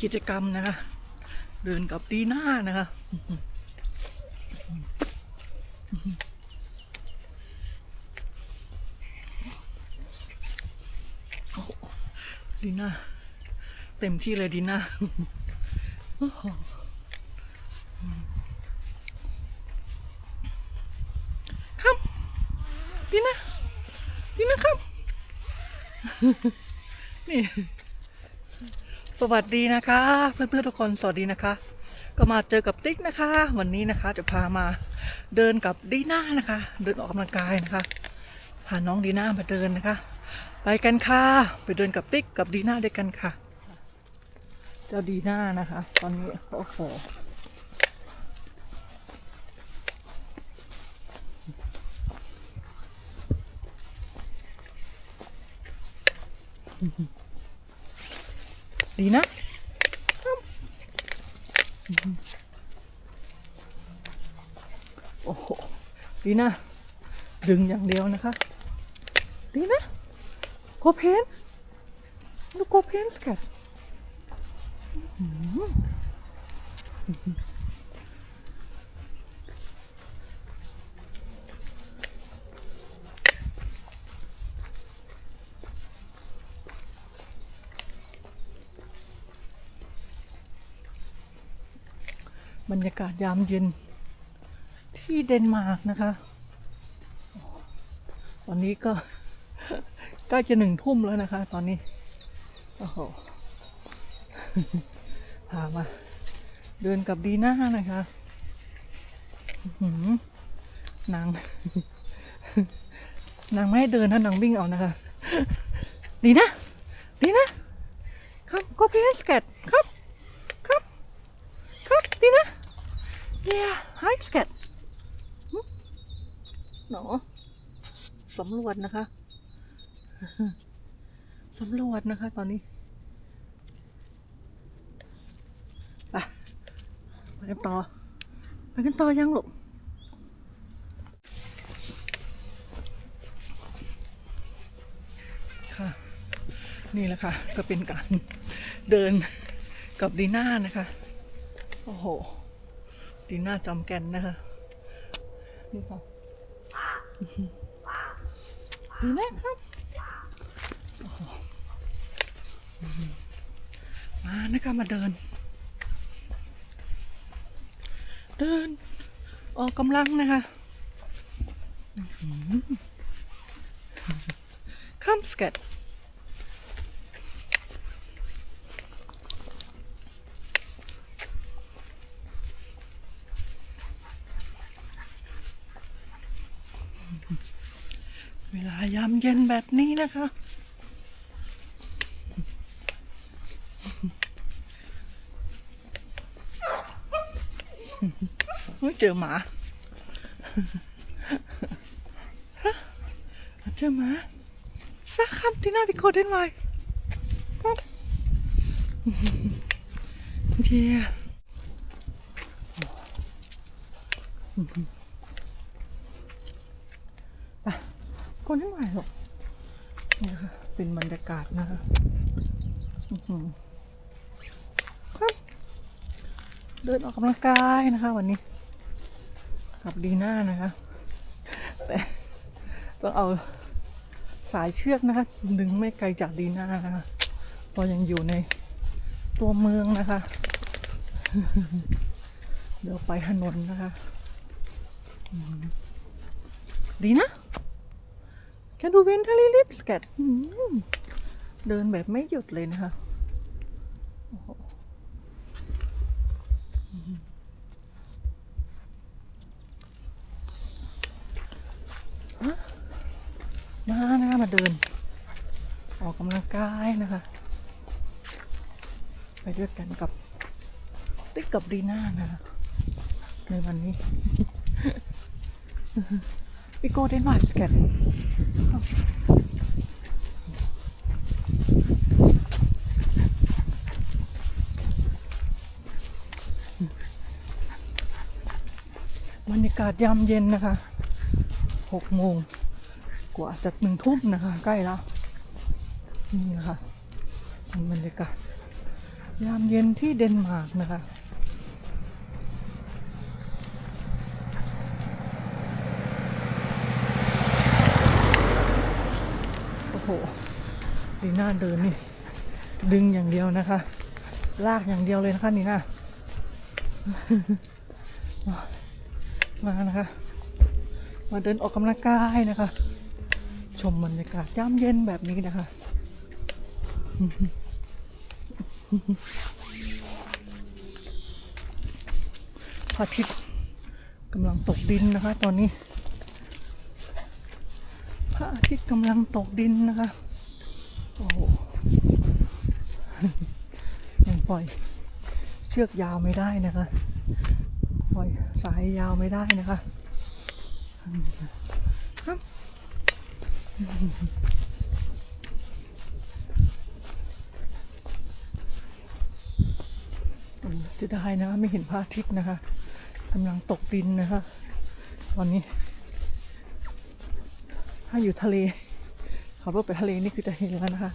กิจกรรมนะคะ เดินกับดีน่านะคะโอ้โหดีน่าเต็มที่เลยดีน่าครับดีน่าดีน่าครับ นี่ สวัสดีนะคะ เพื่อนๆทุกคนสวัสดีนะคะ ก็มาเจอกับติ๊กนะคะ วันนี้นะคะจะพามาเดินกับดีน่านะคะ เดินออกกำลังกายนะคะพาน้องดีน่ามาเดินนะคะ ไปกันค่ะไปเดินกับติ๊กกับดีน่าด้วยกันค่ะ เจ้าดีน่านะคะ ตอนนี้โอ้โห ดีนะโอ้โหดีนะ ดึงอย่างเดียวนะคะ ดีนะโกเพนดูโกเพนสกัด บรรยากาศยามเย็น ที่เดนมาร์กนะคะ ตอนนี้ก็ใกล้จะหนึ่งทุ่มแล้วนะคะ ตอนนี้โอ้โหพามา เดินกับดีน่านะคะนางนางไม่ให้เดินนะนางวิ่งเอานะคะ ดีนะ ดีนะ ครับก็เพสเกตครับ ครับ ครับ ดีนะ yeah hi scat หนอสำรวจนะคะสำรวจนะคะ ตอนนี้ไปไปกันต่อไปกันต่อยังลูกค่ะ นี่แหละค่ะ ก็เป็นการเดินกับดีน่านะคะ โอ้โห ดีน่าจอมแก่นนะคะนี่ค่ะดีน่าครับโอ้โหมานะคะมาเดิน เดิน ออกกำลังนะคะข้ามสเก็ต เวลายามเย็นแบบนี้นะคะเฮ้ยเจอหมา เจอหมาซาครับที่น้าพี่โคเดนไวครับเดียไปโคนเดนไวหรอกนี่ค่ะเป็นบรรยากาศนะคะครับเดินออกกำลังกายนะคะวันนี้กับดีน่านะคะ แต่ต้องเอาสายเชือกนะคะ ดึงไม่ไกลจากดีน่านะคะเพราะยังอยู่ในตัวเมืองนะคะ เดี๋ยวไปถนนนะคะ ดีนะ แค่ดูเวนทาริลิสแกตเดินแบบไม่หยุดเลยนะคะมานะคะมาเดิน ออกกำลังกายนะคะ ไปด้วยกันกับ ติ๊กกับดีน่านะคะในวันนี้ วิโก้เดนมาร์กสเก็ตบรรยากาศยามเย็นนะคะหกโมงกว่าจะหนึ่งทุ่มนะคะ ใกล้แล้ว นี่นะคะบรรยากาศยามเย็นที่เดนมาร์กนะคะ โอ้โห นีน่าเดินนี่ดึงอย่างเดียวนะคะ ลากอย่างเดียวเลยนะคะนีน่ามานะคะ มาเดินออกกำลังกายนะคะ ชมบรรยากาศย่ำเย็นแบบนี้นะคะพระอาทิตย์กำลังตกดินนะคะ ตอนนี้พระอาทิตย์กำลังตกดินนะคะ โอ้โหยังปล่อย เชือกยาวไม่ได้นะคะ ปล่อยสายยาวไม่ได้นะคะครับอืมเสียดายนะไม่เห็นพระอาทิตย์นะคะกำลังตกดินนะคะ ตอนนี้ ถ้าอยู่ทะเล ขับรถไปทะเลนี่คือจะเห็นแล้วนะคะ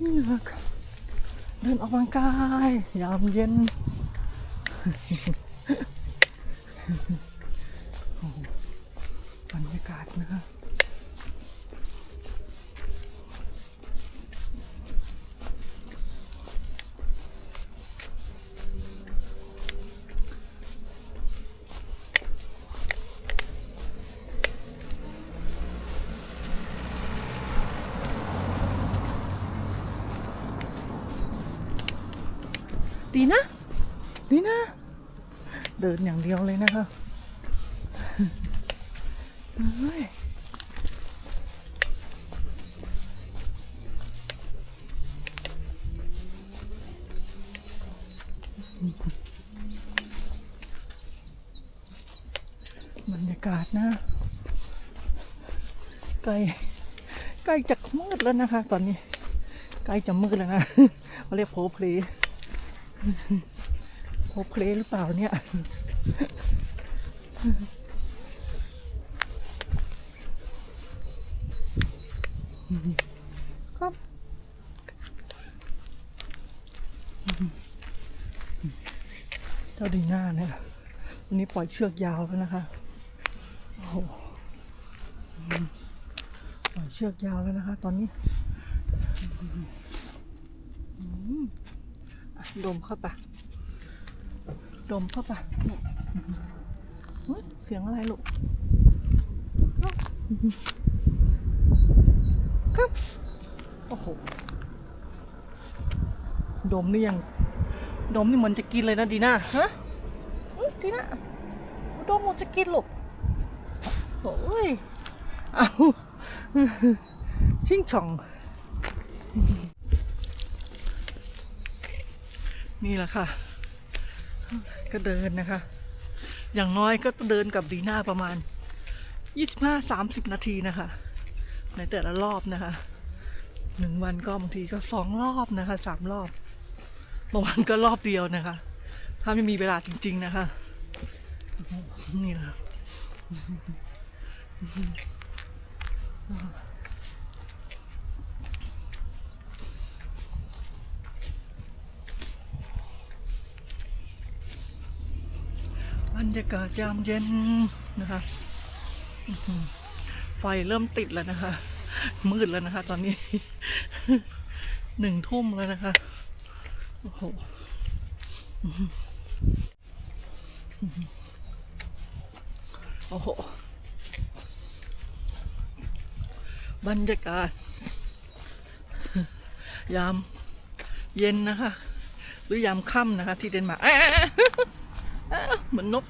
นี่ละค่ะเดินออกกำลังกาย ยามเย็น ดีนะ ดีนะ เดินอย่างเดียวเลยนะคะเฮ้ยบรรยากาศนะ ใกล้ใกล้จะมืดแล้วนะคะ ตอนนี้ ใกล้จะมืดแล้วนะเขาเรียกโพเพล โพเพลหรือเปล่าเนี่ย ครับเจ้าดีหน้าเนี่ยวันนี้ปล่อยเชือกยาวแล้วนะคะ โอ้โหปล่อยเชือกยาวแล้วนะคะ ตอนนี้อืมอะ ดมเข้าไปดมเข้าไปเนี่ยเฮ้ยเสียงอะไรลูกครับโอ้โห ดมนี่ยัง ดมนี่เหมันจะกินเลยนะดีน่าฮะอื้อดีน่าดมมันจะกินลูกโอ้ย เอาชิงช่อง นี่แหละค่ะ ก็เดินนะคะ อย่างน้อยก็เดินกับดีน่าประมาณ 25-30 นาทีนะคะ ในแต่ละรอบนะคะหนึ่งวันก็บางทีก็สองรอบนะคะสามรอบบางวันก็รอบเดียวนะคะ ถ้าไม่มีเวลาจริง ๆนะคะ นี่แหละ รรยากาศยามเย็นนะคะไฟเริ่มติดแล้วนะคะ มืดแล้วนะคะ ตอนนี้หนึ่งทุ่มแล้วนะคะ โอ้โหโอ้โห บรรยากาศ ยามเย็นนะคะ หรือยามค่ำนะคะ ที่เดนมาร์กเหมือนนก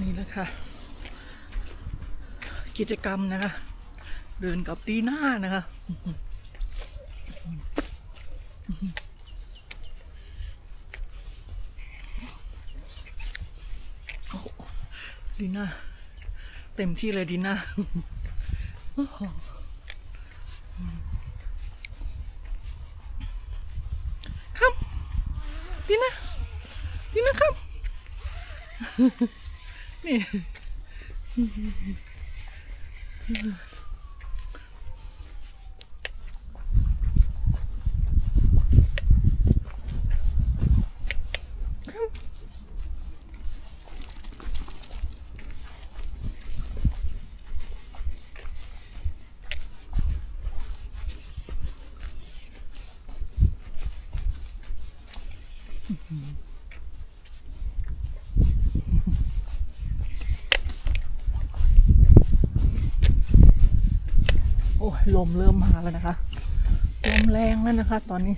นี่แหละค่ะ กิจกรรมนะคะ เดินกับตีหน้านะคะดีน่าเต็มที่เลยดีน่าครับดีน่า นี่โลมเริ่มมาแล้วนะคะ ลมแรงแล้วนะคะ ตอนนี้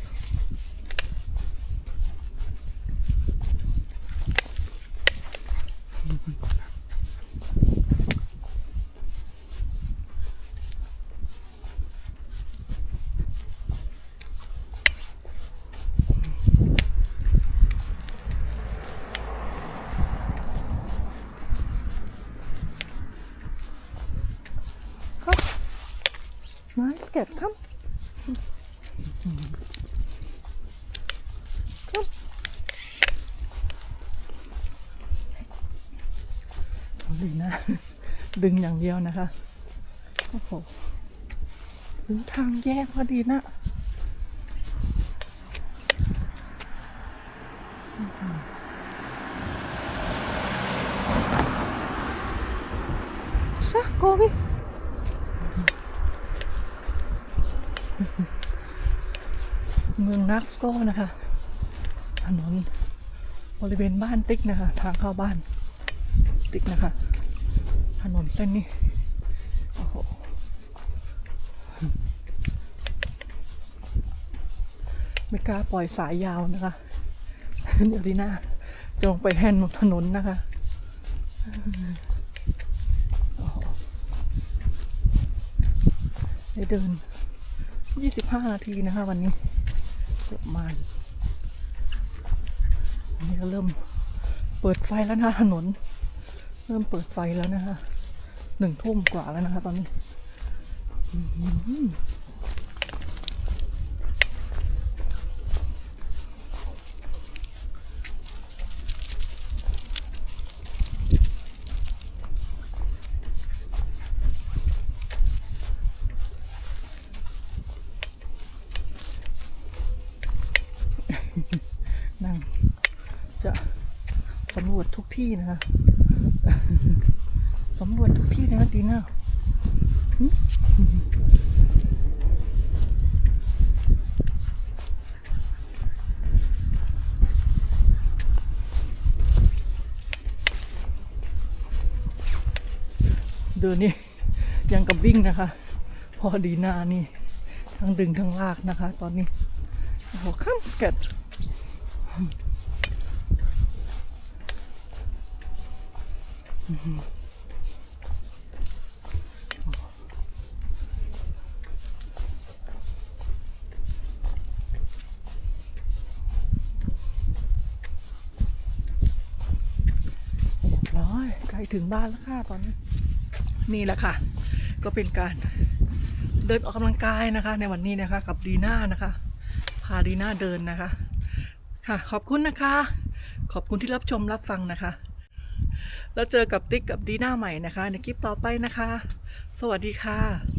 Nice cat come ครับเอาดีนะ ดึงอย่างเดียวนะคะ โอ้โหถึงทางแยกพอดีนะซะโกวิ เมืองนักสโกนะคะถนนบริเวณบ้านติ๊กนะคะ ทางเข้าบ้านติ๊กนะคะ ถนนเส้นนี้โอ้โหไม่กล้าปล่อยสายยาวนะคะเดี๋ยวดีหน้าจะลงไปแฮนถนนนะคะได้เดิน 25 นาทีนะคะวันนี้ เยอะมากอันนี้ก็เริ่มเปิดไฟแล้วนะคะถนน เริ่มเปิดไฟแล้วนะคะหนึ่งทุ่มกว่าแล้วนะคะตอนนี้ นั่งจะสำรวจทุกที่นะคะสำรวจทุกที่นะคะดีน่าเดินนี่ยังกับวิ่งนะคะ พอดีหน้านี่ทั้งดึงทั้งลากนะคะ ตอนนี้โอ้โหข้ามเกิด ใกล้ถึงบ้านแล้วค่ะตอนนี้ นี่แหละค่ะ ก็เป็นการเดินออกกำลังกายนะคะ ในวันนี้นะคะ กับดีน่านะคะ พาดีน่าเดินนะคะ ค่ะ ขอบคุณนะคะ ขอบคุณที่รับชมรับฟังนะคะ แล้วเจอกับติ๊กกับดีน่าใหม่นะคะ ในคลิปต่อไปนะคะ สวัสดีค่ะ